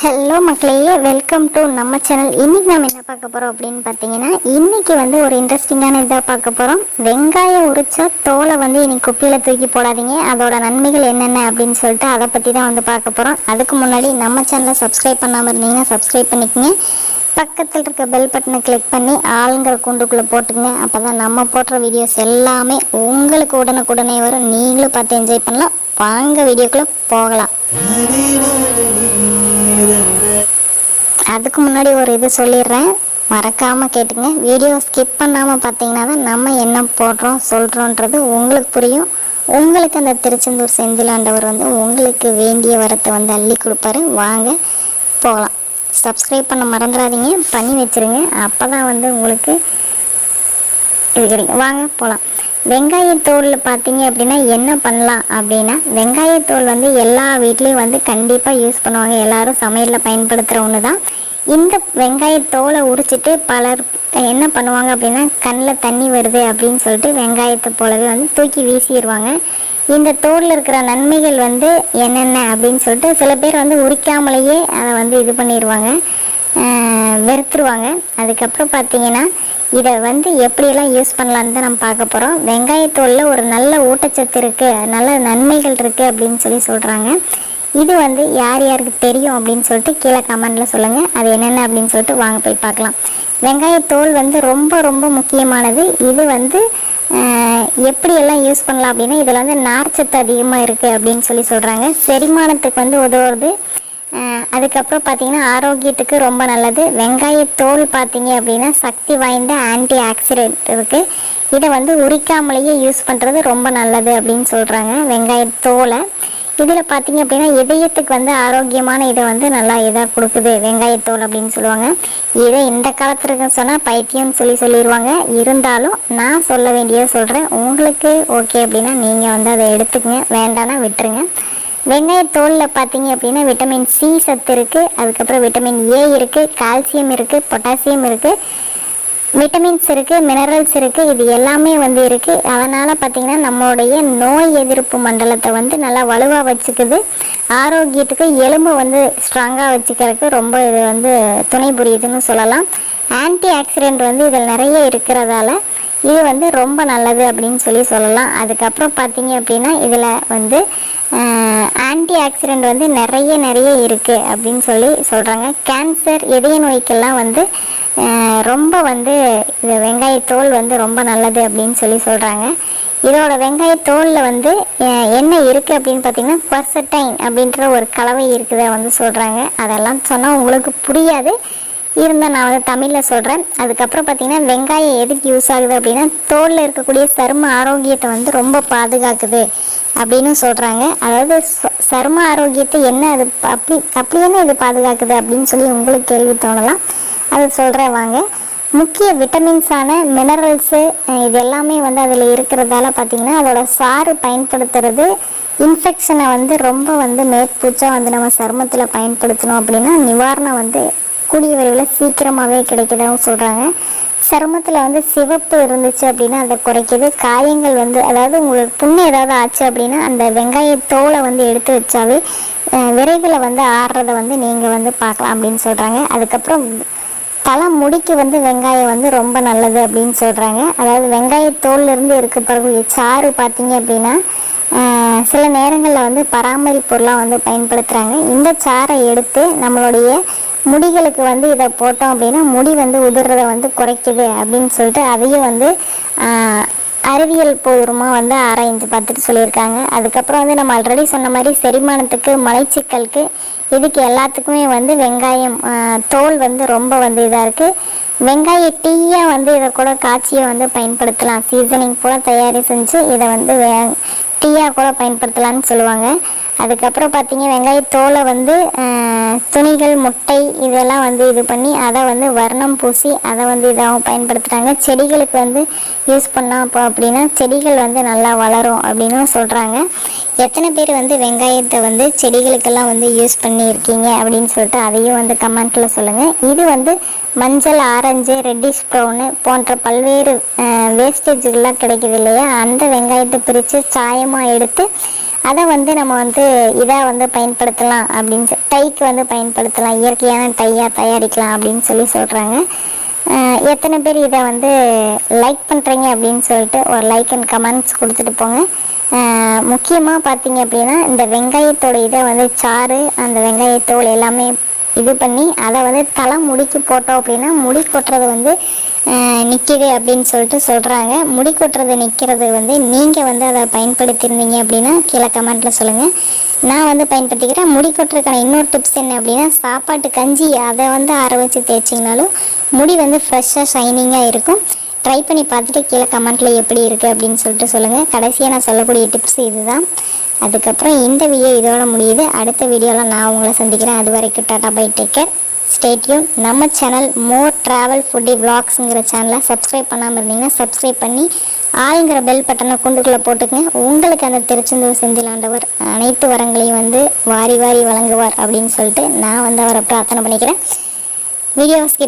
Hello மக்களே welcome to நம்ம channel இன்றைக்கி நம்ம என்ன பார்க்க போகிறோம் அப்படின்னு பார்த்தீங்கன்னா இன்னைக்கு வந்து ஒரு இன்ட்ரெஸ்டிங்கான இதாக பார்க்க போகிறோம் வெங்காயம் உரித்தா தோலை வந்து இன்னைக்கு குப்பியில் தூக்கி போடாதீங்க. அதோட நன்மைகள் என்னென்ன அப்படின்னு சொல்லிட்டு அதை பற்றி தான் வந்து பார்க்க போகிறோம் அதுக்கு முன்னாடி நம்ம சேனலை சப்ஸ்கிரைப் பண்ணாமல் இருந்தீங்கன்னா சப்ஸ்கிரைப் பண்ணிக்கங்க. பக்கத்தில் இருக்க பெல் பட்டனை கிளிக் பண்ணி ஆளுங்கிற கூண்டுக்குள்ளே போட்டுங்க அப்போ தான் நம்ம போடுற வீடியோஸ் எல்லாமே உங்களுக்கு உடனுக்குடனே வரும். நீங்களும் பார்த்து என்ஜாய் பண்ணலாம். வாங்க வீடியோக்குள்ளே போகலாம். அதுக்கு முன்னாடி ஒரு இது சொல்லிடுறேன். மறக்காமல் கேட்டுங்க. வீடியோ ஸ்கிப் பண்ணாமல் பார்த்தீங்கன்னா தான் நம்ம என்ன போடுறோம் சொல்கிறோன்றது உங்களுக்கு புரியும். உங்களுக்கு அந்த திருச்செந்தூர் செந்திலாண்டவர் வந்து உங்களுக்கு வேண்டிய வரத்தை வந்து அள்ளி கொடுப்பாரு. வாங்க போகலாம். சப்ஸ்கிரைப் பண்ண மறந்துடாதீங்க. பண்ணி வச்சுருங்க. அப்போ தான் வந்து உங்களுக்கு இது கிடைக்கும். வாங்க போகலாம் வெங்காயத்தோலில் பார்த்தீங்க அப்படின்னா என்ன பண்ணலாம் அப்படின்னா வெங்காயத்தோல் வந்து எல்லா வீட்லேயும் வந்து கண்டிப்பாக யூஸ் பண்ணுவாங்க. எல்லோரும் சமையலில் பயன்படுத்துகிற ஒன்று தான் இந்த வெங்காயத்தோலை உரிச்சிட்டு பலர் என்ன பண்ணுவாங்க அப்படின்னா கண்ணில் தண்ணி வருது அப்படின்னு சொல்லிட்டு வெங்காயத்தை போலவே வந்து தூக்கி வீசிடுவாங்க இந்த தோலில் இருக்கிற நன்மைகள் வந்து என்னென்ன அப்படின்னு சொல்லிட்டு சில பேர் வந்து உரிக்காமலேயே அதை வந்து இது பண்ணிடுவாங்க வெறுத்துருவாங்க. அதுக்கப்புறம் பார்த்தீங்கன்னா இதை வந்து எப்படியெல்லாம் யூஸ் பண்ணலான்னு தான் நம்ம பார்க்க போகிறோம் வெங்காயத்தோலில் ஒரு நல்ல ஊட்டச்சத்து இருக்குது நல்ல நன்மைகள் இருக்குது அப்படின்னு சொல்லி சொல்கிறாங்க இது வந்து யார் யாருக்கு தெரியும் அப்படின்னு சொல்லிட்டு கீழே கமெண்டில் சொல்லுங்கள் அது என்னென்ன அப்படின்னு சொல்லிட்டு வாங்க போய் பார்க்கலாம். வெங்காயத்தோல் வந்து ரொம்ப ரொம்ப முக்கியமானது. இது வந்து எப்படியெல்லாம் யூஸ் பண்ணலாம் அப்படின்னா இதில் வந்து நார்ச்சத்து அதிகமாக இருக்குது அப்படின்னு சொல்லி சொல்கிறாங்க செரிமானத்துக்கு வந்து உதவுறது அதுக்கப்புறம் பார்த்திங்கன்னா ஆரோக்கியத்துக்கு ரொம்ப நல்லது. வெங்காயத்தோல் பார்த்தீங்க அப்படின்னா சக்தி வாய்ந்த ஆன்டி ஆக்சிடென்ட் இருக்குது இதை வந்து உரிக்காமலேயே யூஸ் பண்ணுறது ரொம்ப நல்லது அப்படின்னு சொல்கிறாங்க வெங்காயத்தோலை இதில் பார்த்தீங்க அப்படின்னா இதயத்துக்கு வந்து ஆரோக்கியமான இதை வந்து நல்லா இதாக கொடுக்குது. வெங்காயத்தோல் அப்படின்னு சொல்லுவாங்க. இதை இந்த காலத்தில் காலத்துக்கு சொன்னால் பைத்தியம்னு சொல்லி சொல்லிடுவாங்க இருந்தாலும் நான் சொல்ல வேண்டியதை சொல்கிறேன் உங்களுக்கு ஓகே அப்படின்னா நீங்கள் வந்து அதை எடுத்துக்கங்க. வேண்டாம்னா விட்டுருங்க. வெங்காயத்தோலில் பார்த்தீங்க அப்படின்னா விட்டமின் சி சத்து இருக்குது அதுக்கப்புறம் விட்டமின் ஏ இருக்குது கால்சியம் இருக்குது பொட்டாசியம் இருக்குது விட்டமின்ஸ் இருக்குது மினரல்ஸ் இருக்குது இது எல்லாமே வந்து இருக்குது அதனால் பார்த்திங்கன்னா நம்மளுடைய நோய் எதிர்ப்பு மண்டலத்தை வந்து நல்லா வலுவாக வச்சுக்குது. ஆரோக்கியத்துக்கு எலும்பு வந்து ஸ்ட்ராங்காக வச்சுக்கிறதுக்கு ரொம்ப இது வந்து துணை புரியுதுன்னு சொல்லலாம். ஆன்டி ஆக்சிடெண்ட் வந்து இதில் நிறைய இருக்கிறதால இது வந்து ரொம்ப நல்லது அப்படின்னு சொல்லி சொல்லலாம். அதுக்கப்புறம் பார்த்தீங்க அப்படின்னா இதில் வந்து ஆன்டி ஆக்சிடெண்ட் வந்து நிறைய நிறைய இருக்குது அப்படின்னு சொல்லி சொல்கிறாங்க கேன்சர் இதய நோய்க்கெல்லாம் வந்து ரொம்ப வந்து இந்த வெங்காயத்தோல் வந்து ரொம்ப நல்லது அப்படின்னு சொல்லி சொல்கிறாங்க இதோட வெங்காயத்தோலில் வந்து என்ன இருக்குது அப்படின்னு பார்த்தீங்கன்னா பர்சட்டைன் அப்படின்ற ஒரு கலவை இருக்குதா வந்து சொல்கிறாங்க அதெல்லாம் சொன்னால் உங்களுக்கு புரியாது. இருந்தால் நான் வந்து தமிழில் சொல்கிறேன் அதுக்கப்புறம் பார்த்திங்கன்னா வெங்காயம் எதுக்கு யூஸ் ஆகுது அப்படின்னா தோலில் இருக்கக்கூடிய சரும ஆரோக்கியத்தை வந்து ரொம்ப பாதுகாக்குது அப்படின்னு சொல்கிறாங்க அதாவது சரும ஆரோக்கியத்தை என்ன அது அப்படி அப்படி என்ன இது பாதுகாக்குது அப்படின்னு சொல்லி உங்களுக்கு கேள்வி தோணலாம். அது சொல்கிறேன் வாங்க. முக்கிய விட்டமின்ஸான மினரல்ஸு இது எல்லாமே வந்து அதில் இருக்கிறதால பார்த்திங்கன்னா அதோட சாறு பயன்படுத்துறது இன்ஃபெக்ஷனை வந்து ரொம்ப வந்து மேற்பூச்சாக வந்து நம்ம சருமத்தில் பயன்படுத்தணும் அப்படின்னா நிவாரணம் வந்து கூடிய விரைவில் சீக்கிரமாகவே கிடைக்குதாகவும் சொல்கிறாங்க சருமத்தில் வந்து சிவப்பு இருந்துச்சு அப்படின்னா அதை குறைக்கிது. காயங்கள் வந்து அதாவது உங்களுக்கு புண்ணு ஏதாவது ஆச்சு அப்படின்னா அந்த வெங்காயத்தோலை வந்து எடுத்து வச்சாவே விரைவில் வந்து ஆடுறத வந்து நீங்கள் வந்து பார்க்கலாம் அப்படின்னு சொல்கிறாங்க அதுக்கப்புறம் தலை முடிக்கு வந்து வெங்காயம் வந்து ரொம்ப நல்லது அப்படின்னு சொல்கிறாங்க அதாவது வெங்காயத்தோல்லேருந்து இருக்க பிறகு சாறு பார்த்தீங்க அப்படின்னா சில நேரங்களில் வந்து பராமரிப்பு பொருளாக வந்து பயன்படுத்துகிறாங்க இந்த சாறை எடுத்து நம்மளுடைய முடிகளுக்கு வந்து இதை போட்டோம் அப்படின்னா முடி வந்து உதிர்றதை வந்து குறைக்குது அப்படின்னு சொல்லிட்டு அதையும் வந்து அறிவியல் பூர்வமாக வந்து ஆராய்ந்து பார்த்துட்டு சொல்லியிருக்காங்க. அதுக்கப்புறம் வந்து நம்ம ஆல்ரெடி சொன்ன மாதிரி செரிமானத்துக்கு மலைச்சிக்கலுக்கு இதுக்கு எல்லாத்துக்குமே வந்து வெங்காயம் தோல் வந்து ரொம்ப வந்து இதாக இருக்குது வெங்காய டீயாக வந்து இதை கூட காய்ச்சியை வந்து பயன்படுத்தலாம். சீசனிங் போல் தயாரி செஞ்சு இதை வந்து வே டீயாக கூட பயன்படுத்தலாம்னு சொல்லுவாங்க. அதுக்கப்புறம் பார்த்தீங்க வெங்காயத்தோலை வந்து துணிகள் முட்டை இதெல்லாம் வந்து இது பண்ணி அதை வந்து வர்ணம் பூசி அதை வந்து இதாகவும் பயன்படுத்துகிறாங்க செடிகளுக்கு வந்து யூஸ் பண்ணால் அப்போ அப்படின்னா செடிகள் வந்து நல்லா வளரும் அப்படின்னு சொல்கிறாங்க எத்தனை பேர் வந்து வெங்காயத்தை வந்து செடிகளுக்கெல்லாம் வந்து யூஸ் பண்ணியிருக்கீங்க அப்படின்னு சொல்லிட்டு அதையும் வந்து கமெண்ட்டில் சொல்லுங்கள் இது வந்து மஞ்சள் ஆரஞ்சு ரெட்டிஷ் ப்ரௌனு போன்ற பல்வேறு வேஸ்டேஜ்கள்லாம் கிடைக்குது இல்லையா? அந்த வெங்காயத்தை பிரித்து சாயமாக எடுத்து அதை வந்து நம்ம வந்து இதாக வந்து பயன்படுத்தலாம் அப்படின்னு சொல்லி டைக்கு வந்து பயன்படுத்தலாம். இயற்கையான டையாக தயாரிக்கலாம் அப்படின்னு சொல்லி சொல்கிறாங்க எத்தனை பேர் இதை வந்து லைக் பண்ணுறீங்க அப்படின்னு சொல்லிட்டு ஒரு லைக் அண்ட் கமெண்ட்ஸ் கொடுத்துட்டு போங்க. முக்கியமாக பார்த்தீங்க அப்படின்னா இந்த வெங்காயத்தோட இதை வந்து சாறு அந்த வெங்காயத்தோல் எல்லாமே இது பண்ணி அதை வந்து தலை முடிக்கு போட்டோம் அப்படின்னா முடி கொட்டுறது வந்து நிற்கிது அப்படின்னு சொல்லிட்டு சொல்கிறாங்க முடி கொட்டுறது நிற்கிறது வந்து நீங்கள் வந்து அதை பயன்படுத்தியிருந்தீங்க அப்படின்னா கீழே கமெண்ட்டில் சொல்லுங்கள் நான் வந்து பயன்படுத்திக்கிறேன். முடி கொட்டுறதுக்கான இன்னொரு டிப்ஸ் என்ன அப்படின்னா சாப்பாட்டு கஞ்சி அதை வந்து ஆற வச்சு தேய்ச்சிங்கனாலும் முடி வந்து ஃப்ரெஷ்ஷாக ஷைனிங்காக இருக்கும். ட்ரை பண்ணி பார்த்துட்டு கீழே கமெண்ட்டில் எப்படி இருக்குது அப்படின்னு சொல்லிட்டு சொல்லுங்கள் கடைசியாக நான் சொல்லக்கூடிய டிப்ஸ் இதுதான். அதுக்கப்புறம் இந்த வீடியோ இதோட முடியுது. அடுத்த வீடியோவில் நான் உங்களை சந்திக்கிறேன். அது வரைக்கும் tata bye take care stay tuned நம்ம சேனல் மோர் ட்ராவல் ஃபுட்டி விளாக்ஸுங்கிற சேனலை சப்ஸ்கிரைப் பண்ணாமல் இருந்தீங்கன்னா சப்ஸ்கிரைப் பண்ணி ஆளுங்கிற பெல் பட்டனை குண்டுக்குள்ளே போட்டுக்கங்க. உங்களுக்கு அந்த திருச்செந்தூர் செந்திலாண்டவர் அனைத்து வரங்களையும் வந்து வாரி வாரி வழங்குவார் அப்படின்னு சொல்லிட்டு நான் வந்து அவரை பிரார்த்தனை பண்ணிக்கிறேன். Video skip